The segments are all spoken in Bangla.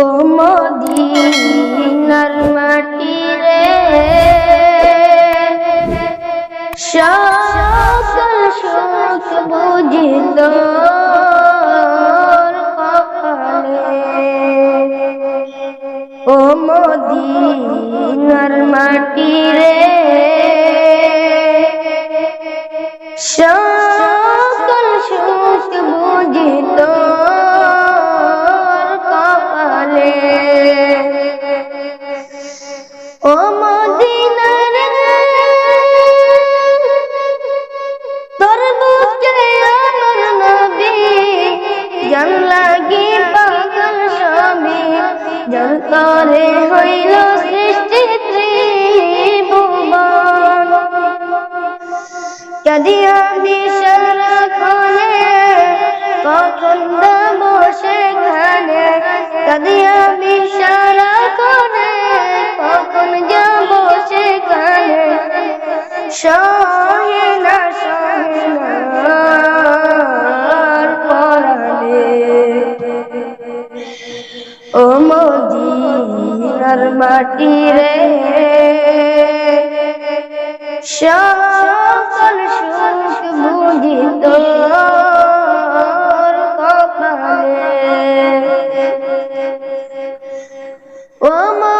ও মদিনার মাটি রে সকল ও মদিনার মাটি রে তরে হইল সৃষ্টি ত্রিভুবন। কাদিয়া দিশারা খনে কখন দাম সেখানে? কাদিয়া দিশারা খনে কখন যাব সেখানে? সহে মাটি রে। সকল সুখ বুঝিত কপালে। ও মদিনার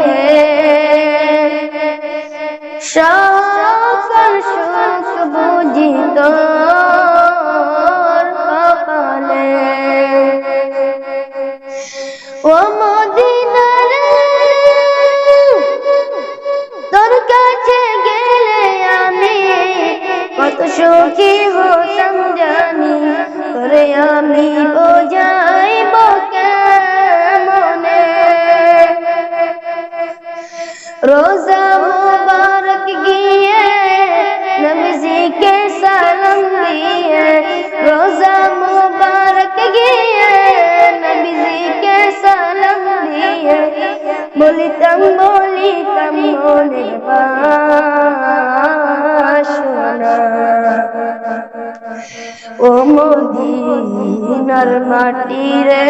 মদিনার তোর কাছে গেলে আমি কত সুখী মদিনার মাটি রে